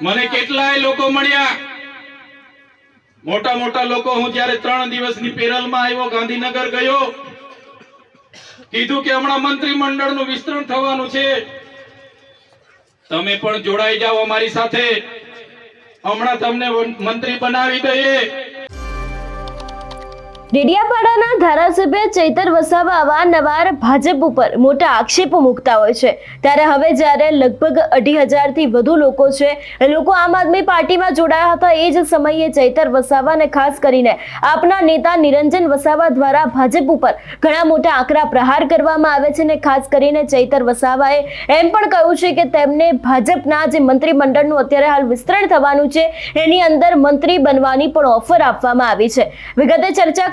મને કેટલાય લોકો મળ્યા. મોટા મોટા લોકો, હું જયારે ત્રણ દિવસની પેરલમાં આવ્યો, ગાંધીનગર ગયો, કીધું કે હમણાં મંત્રીમંડળનું વિસ્તરણ થવાનું છે. તમે પણ જોડાઈ જાઓ અમારી સાથે. હમણાં તમને મંત્રી બનાવી દઈએ. ડેડિયાપાડાના ધારાસભ્ય ચૈતર વસાવા અવારનવાર ભાજપ ઉપર મોટા આક્ષેપો મૂકતા હોય છે. ત્યારે હવે જ્યારે લગભગ અઢી હજારથી વધુ લોકો છે એ લોકો આમ આદમી પાર્ટીમાં જોડાયા હતા એ જ સમયે ચૈતર વસાવાને ખાસ કરીને આપના નેતા નિરંજન વસાવા દ્વારા ભાજપ ઉપર ઘણા મોટા આકરા પ્રહાર કરવામાં આવે છે ને ખાસ કરીને ચૈતર વસાવાએ એમ પણ કહ્યું છે કે તેમને ભાજપના જે મંત્રીમંડળનું અત્યારે હાલ વિસ્તરણ થવાનું છે, એની અંદર મંત્રી બનવાની પણ ઓફર આપવામાં આવી છે. વિગતે ચર્ચા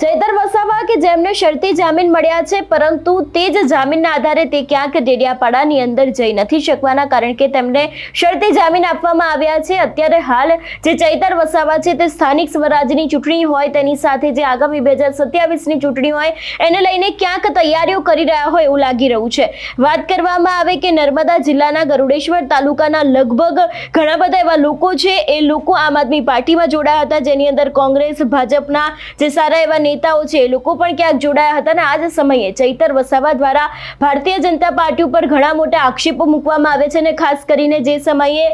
ચૈતર વસાવા કે જેમને શરતી જામીન મળ્યા છે, પરંતુ તે જ જામીનના આધારે તે ક્યાંક ડેડિયાપાડાની અંદર જઈ નથી શકવાના, કારણ કે તેમને શરતી જામીન આપવામાં આવ્યા છે. અત્યારે હાલ જે ચૈતર વસાવા છે, તે સ્થાનિક સ્વરાજની ચૂંટણી હોય, તેની સાથે જે આગામી બે હજાર સત્યાવીસની ચૂંટણી હોય, એને લઈને ક્યાંક તૈયારીઓ કરી રહ્યા હોય એવું લાગી રહ્યું છે. વાત કરવામાં આવે કે નર્મદા જિલ્લાના ગરુડેશ્વર તાલુકાના લગભગ ઘણા બધા એવા લોકો છે, એ લોકો આમ આદમી પાર્ટીમાં જોડાયા હતા, જેની અંદર કોંગ્રેસ, ભાજપના જે સારા એવા નેતાઓ છે, એ લોકો પણ ક્યાંક જોડાયા હતા અને આ જ સમયે ચૈતર વસાવા દ્વારા ભારતીય જનતા પાર્ટી ઉપર ઘણા મોટા આક્ષેપો મૂકવામાં આવે છે અને ખાસ કરીને જે સમયે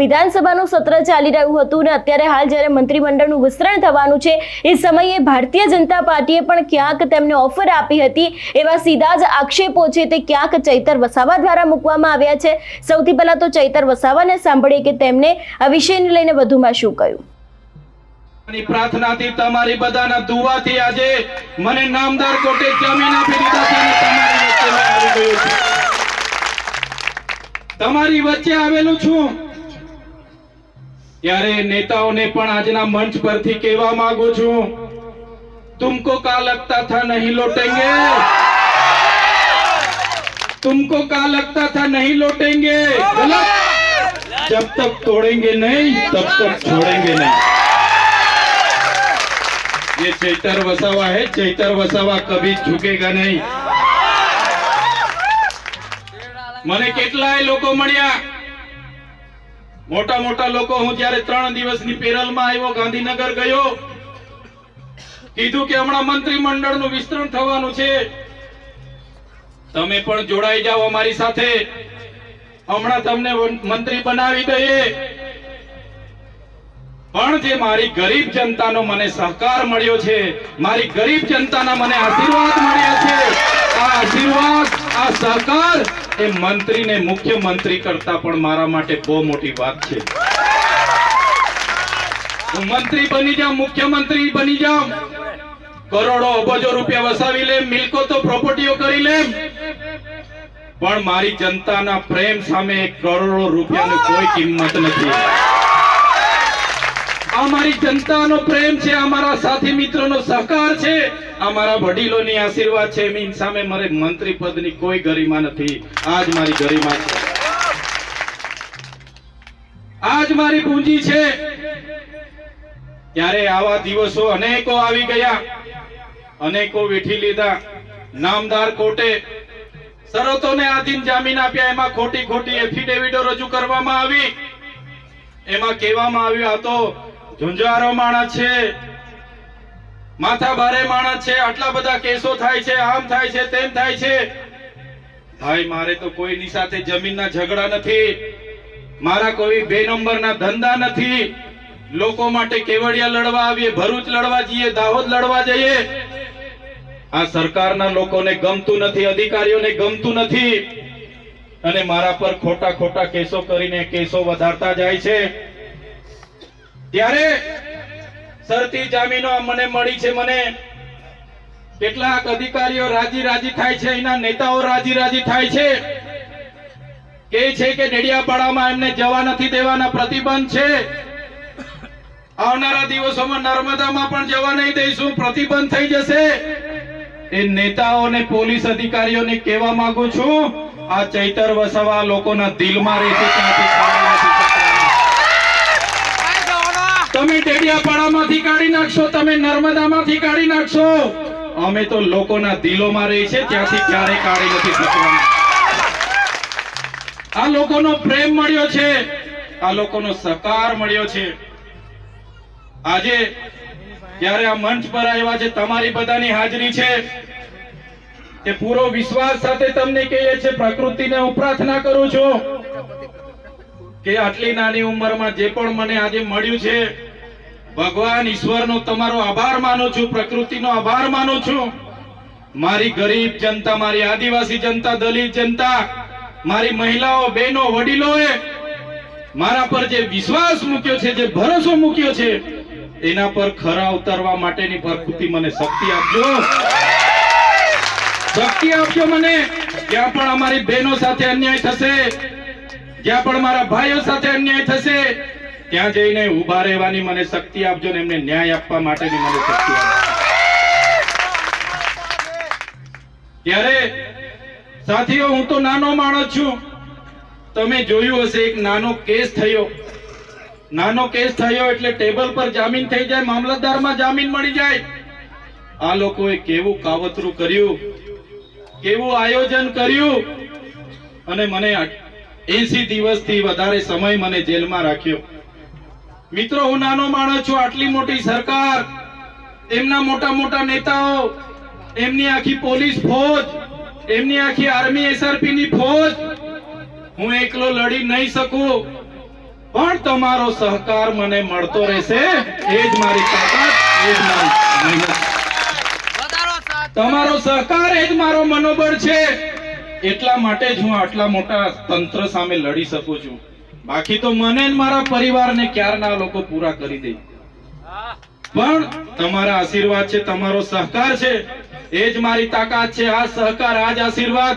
વિધાનસભાનું સત્ર ચાલી રહ્યું હતું ને અત્યારે હાલ જ્યારે મંત્રીમંડળનું વિસ્તરણ થવાનું છે, એ સમયે ભારતીય જનતા પાર્ટીએ પણ ક્યાંક તેમને ઓફર આપી હતી એવા સીધા જ આક્ષેપો છે તે ક્યાંક ચૈતર વસાવા દ્વારા મૂકવામાં આવ્યા છે. સૌથી પહેલાં તો ચૈતર વસાવાને સાંભળીએ કે તેમને આ વિષયને લઈને વધુમાં શું કહ્યું? ની પ્રાર્થનાથી તમારી બધાના દુઆથી આજે મને નામદાર કોર્ટે જમીન આપી દીધા છે અને તમારી વચ્ચે મેં આવી ગયો છું તમારી વચ્ચે આવેલું છું ત્યારે નેતાઓને પણ આજના મંચ પરથી કહેવા માંગુ છું तुमको का लगता था नहीं लौटेंगे तुमको का लगता था नहीं लौटेंगे गलत जब तक तोड़ेंगे नहीं तब तक छोड़ेंगे नहीं ये चैतर वसावा है चैतर वसावा कभी झुकेगा नहीं મને કેટલાય લોકો મળ્યા મોટા મોટા લોકો હું જ્યારે ત્રણ દિવસની પેરલમાં આવ્યો ગાંધીનગર ગયો કીધું કે હમણાં મંત્રીમંડળનું વિસ્તરણ થવાનું છે તમે પણ જોડાઈ જાઓ અમારી સાથે હમણાં તમને મંત્રી બનાવી દઈએ પણ જે મારી ગરીબ જનતાનો મને સહકાર મળ્યો છે, મારી ગરીબ જનતાના મને આશીર્વાદ મળ્યા છે, આ આશીર્વાદ, આ સહકાર એ મંત્રીને મુખ્યમંત્રી કરતા પણ મારા માટે બહુ મોટી વાત છે. હું મંત્રી બની જાઉં, મુખ્યમંત્રી બની જાઉં, કરોડો અબજો રૂપિયા વસાવી લે મિલકો તો પ્રોપર્ટીઓ કરી લેમ, પણ મારી જનતાના પ્રેમ સામે કરોડો રૂપિયાની કોઈ કિંમત નથી. આ મારી જનતાનો પ્રેમ છે, અમારા સાથી મિત્રોનો સહકાર છે, અમારા વડીલોની આશીર્વાદ છે મીન સામે મારે મંત્રી પદની કોઈ ગરિમા નથી. આજ મારી ગરિમા છે. આજ મારી પૂંજી છે. ત્યારે આવા દિવસો અનેકો આવી ગયા. અનેકો વેઠી લીધા. નામદાર કોર્ટે શરતોને આધીન જામીન આપ્યા. એમાં ખોટી ખોટી એફિડેવિટો રજૂ કરવામાં આવી. એમાં કહેવામાં આવ્યું, આ તો ઝુંઝારો માણસ છે. માથા ભારે માણસ છે. આટલા બધા કેસો થાય છે, આમ થાય છે, તેમ થાય છે. ભાઈ, મારે તો કોઈની સાથે જમીનના ઝઘડા નથી. મારા કોઈ બે નંબરના ધંધા નથી. લોકો માટે કેવડિયા લડવા આવીએ, ભરૂચ લડવા જઈએ, દાહોદ લડવા જઈએ. આ સરકારના લોકોને ગમતું નથી, અધિકારીઓને ગમતું નથી. અને મારા પર ખોટા ખોટા કેસો કરીને કેસો વધારતા જાય છે. ત્યારે સરતી જામીનો મને મળી છે, મને કેટલાક અધિકારીઓ રાજી રાજી થાય છે, એના નેતાઓ રાજી રાજી થાય છે. કે છે કે ડેડિયાપાડામાં એમને જવા નથી દેવાના પ્રતિબંધ છે. આવનારા દિવસોમાં નર્મદામાં પણ જવા નહીં દઈશું, પ્રતિબંધ થઈ જશે. એ નેતાઓ અને પોલીસ અધિકારીઓને કહેવા માંગુ છું, આ ચૈતર વસાવા લોકોના દિલમાં રહેશે ત્યાંથી કાઢી નથી શકતા. તમે ડેડિયાપાડામાંથી કાઢી નાખશો, તમે નર્મદામાંથી કાઢી નાખશો. અમે તો લોકોના દિલોમાં રહી છે, ત્યાંથી ક્યારે કાઢી નથી શકવાના. આ લોકોનો પ્રેમ મળ્યો છે, આ લોકોનો સહકાર મળ્યો છે. આજે ત્યારે આ મંચ પર આવ્યા છે, તમારી બધાની હાજરી છે તે પૂરો વિશ્વાસ સાથે તમને કહીએ છે પ્રકૃતિને હું પ્રાર્થના કરું છું કે આટલી નાની ઉંમરમાં જે પણ મને આજે મળ્યું છે ભગવાન ઈશ્વરનો તમારો આભાર માનું છું, પ્રકૃતિનો આભાર માનું છું. મારી ગરીબ જનતા, મારી આદિવાસી જનતા, દલિત જનતા, મારી મહિલાઓ, બહેનો, વડીલોએ મારા પર જે વિશ્વાસ મૂક્યો છે, જે ભરોસો મૂક્યો છે, એના પર ખરા ઉતરવા માટેની પ્રકૃતિ મને શક્તિ આપજો. શક્તિ આપજો મને. જ્યાં પણ અમારી બહેનો સાથે અન્યાય થશે, જ્યાં પણ મારા ભાઈઓ સાથે અન્યાય થશે ત્યાં જઈને ઊભા રહેવાની મને શક્તિ આપજો ને એમને ન્યાય આપવા માટેની મને શક્તિ ત્યારે, સાથીઓ, હું તો નાનો માણસ છું. તમે જોયું હશે, એક નાનો કેસ થયો. નાનો કેસ થયો એટલે ટેબલ પર જામીન થઈ જાય, મામલતદારમાં જામીન મળી જાય. આ લોકોએ કેવું કાવતરું કર્યું, કેવું આયોજન કર્યું, અને મને એસી દિવસથી વધારે સમય મને જેલમાં રાખ્યો. મિત્રો હું નાનો માણસ છું આટલી મોટી સરકાર. એમના મોટા મોટા નેતાઓ એમની આખી પોલીસ ફોજ એમની આખી આર્મી એસઆરપી ની ફોજ. હું એકલો લડી નહીં શકું. પણ તમારો સહકાર મને મળતો રહેશે. એ જ મારી તાકાત એ જ મારી મહેનત. તમારો સહકાર એ જ મારો મનોબળ છે. એટલા માટે જ હું આટલા મોટા તંત્ર સામે લડી શકું છું. બાકી તો મને મારા પરિવારને ક્યારના લોકો પૂરા કરી દે? પણ તમારા આશીર્વાદ છે, તમારો સહકાર છે, એ જ મારી તાકાત છે, આ સહકાર, આ જ આશીર્વાદ.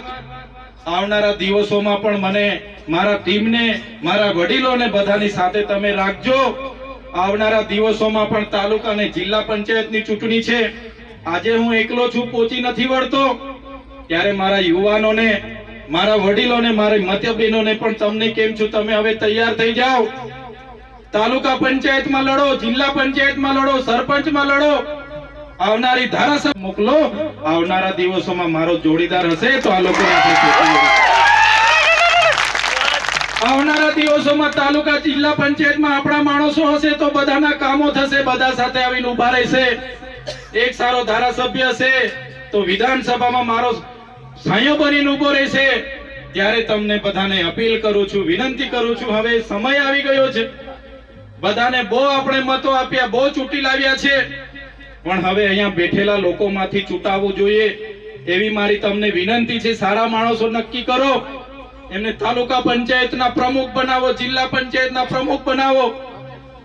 આવનારા દિવસોમાં પણ મને, મારા ટીમને, મારા વડીલોને બધાની સાથે તમે રાખજો. આવનારા દિવસોમાં પણ તાલુકા અને જિલ્લા પંચાયતની ચૂંટણી છે. આજે હું એકલો છું પહોંચી નથી વળતો. ત્યારે મારા યુવાનોને મારા વડીલોને, મારી મત્યબેનોને પણ તમને કેમ છું, તમે હવે તૈયાર થઈ જાઓ. તાલુકા પંચાયતમાં લડો, જિલ્લા પંચાયતમાં લડો, સરપંચમાં લડો. આવનારી ધારાસભ્ય મોકલો. આવનારા દિવસોમાં મારો જોડીદાર હશે તો આ લડીશું. આવનારા દિવસોમાં તાલુકા, જિલ્લા પંચાયતમાં આપણા માણસો હશે તો બધાના કામો થશે, બધા સાથે આવીને ઊભા રહેશે. એક સારો ધારાસભ્ય હશે તો વિધાનસભામાં મારો સાયો બનીને ઊભો રહેશે ત્યારે તમને બધાને અપીલ કરું છું, વિનંતી કરું છું, હવે સમય આવી ગયો છે. બધાને બહુ આપણે મતો આપ્યા, બહુ ચૂંટી લાવ્યા છે. પણ હવે અહીંયા બેઠેલા લોકોમાંથી ચૂંટાવવું જોઈએ. એવી મારી તમને વિનંતી છે, સારા માણસો નક્કી કરો. એમને તાલુકા પંચાયતના પ્રમુખ બનાવો, જિલ્લા પંચાયતના પ્રમુખ બનાવો.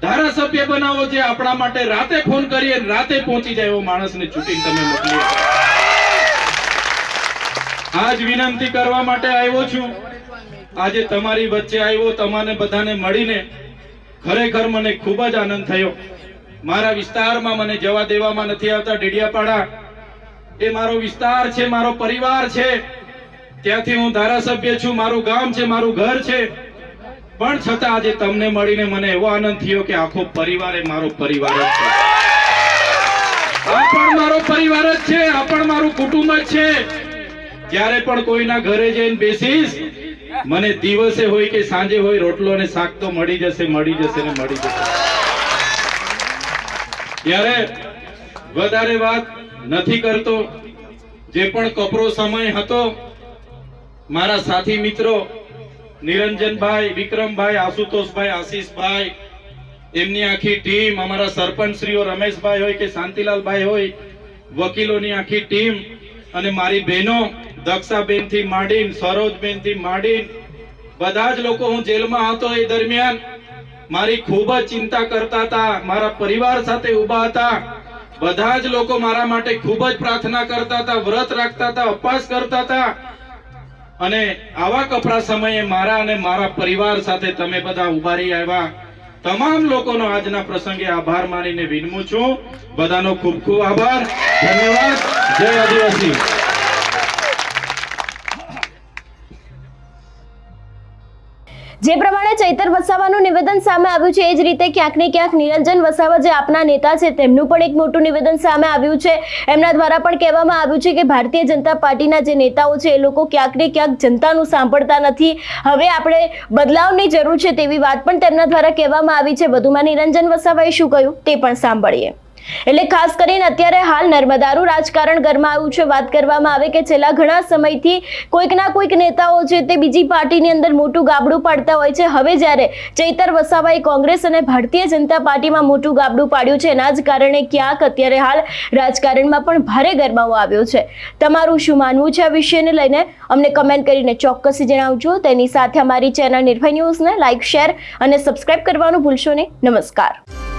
ધારાસભ્ય બનાવો, જે આપણા માટે રાતે ફોન કરીએ, રાતે પહોંચી જાય એવો માણસને ચૂંટીને તમે મોકલી. આજ વિનંતી કરવા માટે આવ્યો છું. આજે તમારી વચ્ચે આવ્યો તમારે બધાને મળીને ખરેખર મને ખૂબ જ આનંદ થયો. મારા વિસ્તારમાં મને જવા દેવામાં નથી આવતા. ડેડિયાપાડા એ મારો વિસ્તાર છે, મારો પરિવાર છે. ત્યાંથી હું ધારાસભ્ય છું, મારું ગામ છે, મારું ઘર છે. પણ છતાં આજે તમને મળીને મને એવો આનંદ થયો કે આખો પરિવાર એ મારો પરિવાર જ છે. આ પણ મારો પરિવાર જ છે, આ પણ મારું કુટુંબ જ છે. જ્યારે પણ કોઈના ઘરે જઈને બેસીશ, મને દિવસે હોય કે સાંજે હોય, રોટલો અને શાક તો મળી જશે મળી જશે ને મળી જશે. ત્યારે વધારે વાત નથી કરતો. જે પણ કપરો સમય હતો, મારા સાથી મિત્રો, નિરંજનભાઈ, વિક્રમભાઈ, આશુતોષભાઈ, આશીષભાઈ, એમની આખી ટીમ, અમારા સરપંચશ્રીઓ, રમેશભાઈ હોય કે શાંતિલાલભાઈ હોય, વકીલોની આખી ટીમ અને મારી બહેનો દક્ષાબેનથી માંડીને સરોજબેનથી માંડીને, બધા જ લોકો હું જેલમાં હતો એ દરમિયાન મારી ખૂબ જ ચિંતા કરતા હતા, મારા પરિવાર સાથે ઊભા હતા. બધા જ લોકો મારા માટે ખૂબ જ પ્રાર્થના કરતા હતા, વ્રત રાખતા હતા, ઉપવાસ કરતા હતા. અને આવા કપરા સમયે મારા અને મારા પરિવાર સાથે તમે બધા ઊભા રહી આવ્યા. તમામ લોકોનો આજના પ્રસંગે આભાર માનીને વિનમું છું. બધાનો ખૂબ ખૂબ આભાર. ધન્યવાદ. જય આદિવાસી. જે પ્રમાણે ચૈતર વસાવાનું નિવેદન સામે આવ્યું છે, એ જ રીતે ક્યાંક ને ક્યાંક નિરંજન વસાવા જે આપના નેતા છે, તેમનું પણ એક મોટું નિવેદન સામે આવ્યું છે. એમના દ્વારા પણ કહેવામાં આવ્યું છે કે ભારતીય જનતા પાર્ટીના જે નેતાઓ છે, એ લોકો ક્યાંક ને ક્યાંક જનતાનું સાંભળતા નથી. હવે આપણે બદલાવની જરૂર છે તેવી વાત પણ તેમના દ્વારા કહેવામાં આવી છે. વધુમાં નિરંજન વસાવાએ શું કહ્યું તે પણ સાંભળીએ. એટલે ખાસ કરીને અત્યારે હાલ નર્મદાનું રાજકારણ ગરમાયું છે. વાત કરવામાં આવે કે છેલ્લા ઘણા સમયથી કોઈકના કોઈક નેતાઓ છે તે બીજી પાર્ટીની અંદર મોટું ગાબડું પાડતા હોય છે. હવે જ્યારે ચૈતર વસાવાએ કોંગ્રેસ અને ભારતીય જનતા પાર્ટીમાં મોટું ગાબડું પાડ્યું છે, એના જ કારણે ક્યાંક અત્યારે હાલ રાજકારણમાં પણ ભારે ગરમાવો આવ્યો છે. તમારું શું માનવું છે આ વિષયને લઈને? અમને કમેન્ટ કરીને ચોક્કસ જણાવજો. તેની સાથે અમારી ચેનલ નિર્ભય ન્યૂઝને લાઇક શેર અને સબસ્ક્રાઇબ કરવાનું ભૂલશો નહીં. નમસ્કાર.